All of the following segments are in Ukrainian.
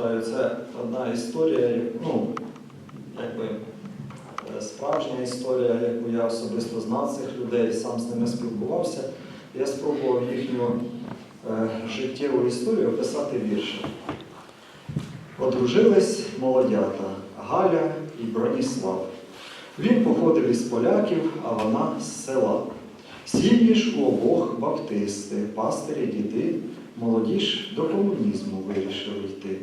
пам'ятаю, це одна історія, ну, якби е, справжня історія, яку я особисто знав цих людей, сам з ними спілкувався. Я спробував їхню е, життєву історію описати віршем. Одружились молодята Галя і Броніслав. Він походив із поляків, а вона з села. Сім'ї ж у обох баптисти, пастирі, діди, ж до комунізму вирішили йти.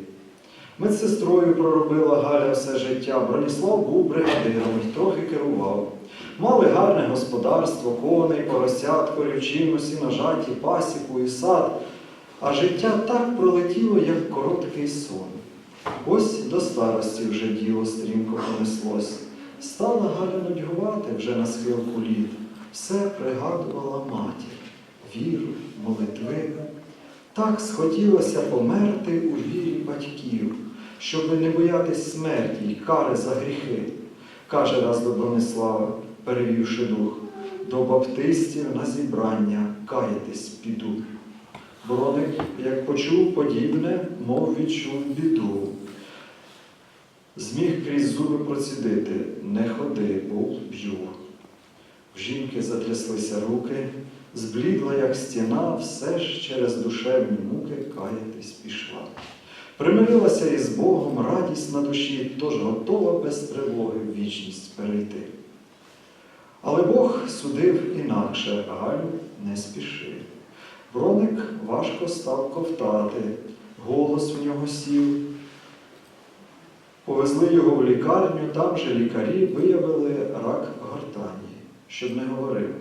Медсестрою проробила Галя все життя. Броніслав був бригадиром і трохи керував. Мали гарне господарство, коней, поросят, корівчину, сіножаті, пасіку і сад. А життя так пролетіло, як короткий сон. Ось до старості вже діло стрімко понеслось. Стала Галя нудьгувати вже на схилку літ. Все пригадувала матір, віру, молитви. Так схотілося померти у вірі батьків, щоб не боятись смерті й кари за гріхи, каже раз до Бронислава, перевівши дух, до баптистів на зібрання каятись піду. Броник, як почув подібне, мов відчув біду. Зміг крізь зуби процідити, не ходи, бо б'ю. В жінки затряслися руки, зблідла, як стіна, все ж через душевні муки каятись пішла. Примирилася із Богом радість на душі, тож готова без тривоги в вічність перейти. Але Бог судив інакше, Галю не спішив. Броник важко став ковтати, голос в нього сів. Повезли його в лікарню, там же лікарі виявили рак гортані, щоб не говорив.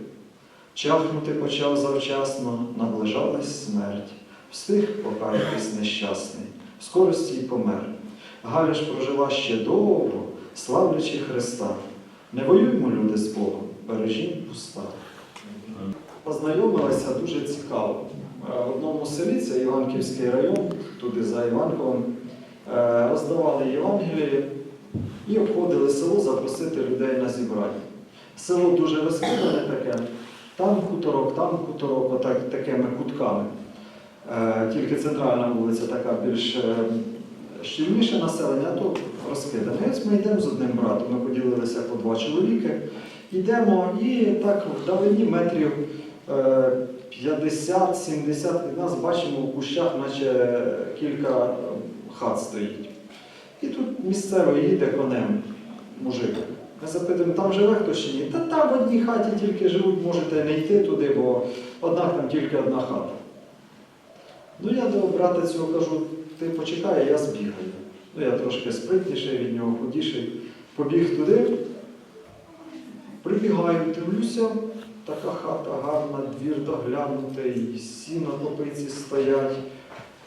Чахнути почав завчасно, наближалась смерть. Встиг покаятись нещасний, в скорості й помер. Галя ж прожила ще довго, славлячи Христа. Не воюймо, люди, з Богом, бережімо пуста. Познайомилися дуже цікаво. Е, В одному селі, це Іванківський район, туди за Іванковим, е, роздавали Євангелії і обходили село запросити людей на зібрання. Село дуже розкидане таке, там хуторок, там хуторок, отак, такими кутками. Е, Тільки центральна вулиця така більш е, щільніше населення, а то розкидане. Ось ми йдемо з одним братом, ми поділилися по два чоловіки. Йдемо і так в давині метрів е, 50-70 від нас бачимо в кущах, наче кілька е, хат стоїть. І тут місцевий їде конем мужик. Ми запитуємо, там живе хтось чи ні? Та там в одній хаті тільки живуть, можете не йти туди, бо однак там тільки одна хата. Ну я до брата цього кажу, ти почекай, я збігаю. Ну я трошки спритніший від нього, худіший. Побіг туди, прибігаю, дивлюся, така хата гарна, двір доглянутий, сіно копиці стоять,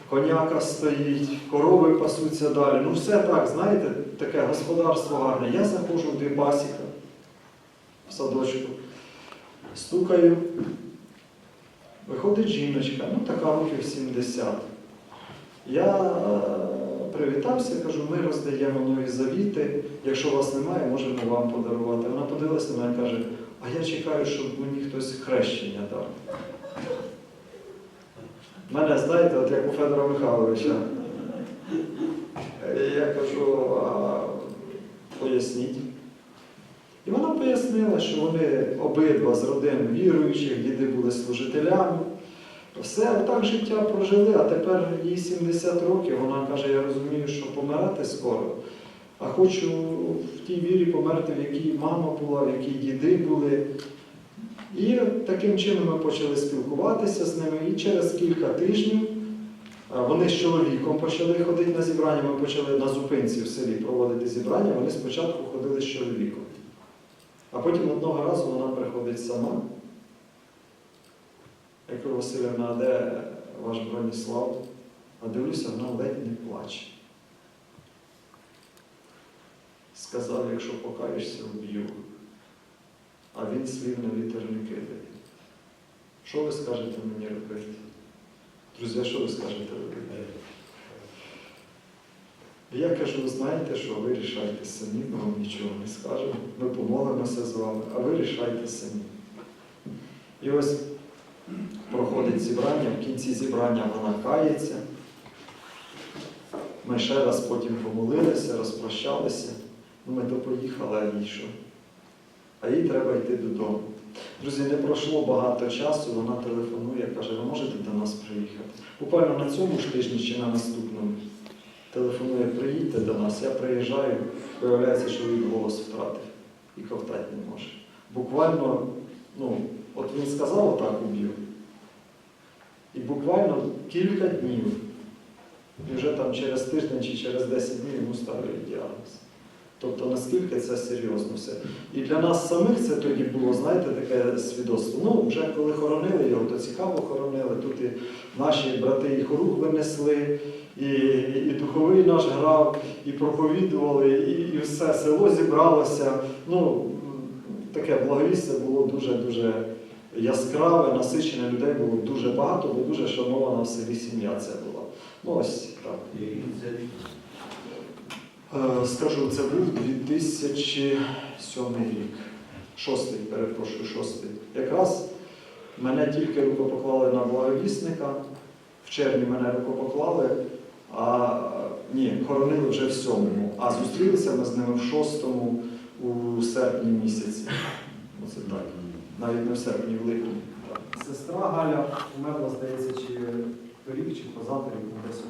коняка стоїть, корови пасуться далі. Ну все так, знаєте, таке господарство гарне. Я заходжу в пасіка в садочку, стукаю. Виходить жіночка, ну така років 70. Я е, привітався, кажу, ми роздаємо нові завіти. Якщо вас немає, можемо вам подарувати. Вона подивилася на мене і каже, а я чекаю, щоб мені хтось хрещення дав. Мене, знаєте, от як у Федора Михайловича. Я кажу, а поясніть. Пояснила, що вони обидва з родин віруючих, діди були служителями. Все так життя прожили, а тепер їй 70 років. Вона каже, я розумію, що помирати скоро. А хочу в тій вірі померти, в якій мама була, в якій діди були. І таким чином ми почали спілкуватися з ними. І через кілька тижнів вони з чоловіком почали ходити на зібрання. Ми почали на зупинці в селі проводити зібрання. Вони спочатку ходили з чоловіком. А потім одного разу вона приходить сама. Я кажу, Василівна, а де ваш Броніслав? А дивлюся, вона ледь не плаче. Сказав, якщо покаєшся, вб'ю. А він слів на вітер не кидає. Що ви скажете мені робити? Друзі, що ви скажете робити? І Я кажу, ви знаєте що, ви рішайте самі, ми вам нічого не скажемо. Ми помолимося з вами, а ви рішайте самі. І ось проходить зібрання, в кінці зібрання вона кається. Ми ще раз потім помолилися, розпрощалися. Ну, ми то поїхали, а що? А їй треба йти додому. Друзі, не пройшло багато часу, вона телефонує, каже, ви можете до нас приїхати? Буквально на цьому ж тижні чи на наступному телефонує, приїдьте до нас, я приїжджаю, виявляється, що він голос втратив і ковтати не може. Буквально, ну, от він сказав отак уб'ю. І буквально кілька днів, і вже там через тиждень чи через 10 днів йому ставили діагноз. Тобто наскільки це серйозно все. І для нас самих це тоді було, знаєте, таке свідоцтво. Ну, вже коли хоронили його, то цікаво хоронили. Тут і наші брати і хоруг винесли, і, і духовий наш грав, і проповідували, і, і все село зібралося. Ну, таке благовістя було дуже-дуже яскраве, насичене людей було дуже багато, бо дуже шанована в селі сім'я це була. Ну ось так. Е, Скажу, це був 2007 рік. Шостий, перепрошую, шостий. Якраз мене тільки рукопоклали на благовісника. В червні мене рукопоклали, а ні, хоронили вже в сьомому. А зустрілися ми з ними в шостому у серпні місяці. Оце так. Навіть не в серпні, в липні. Сестра Галя умерла, здається, чи торік, чи позаторік, десь.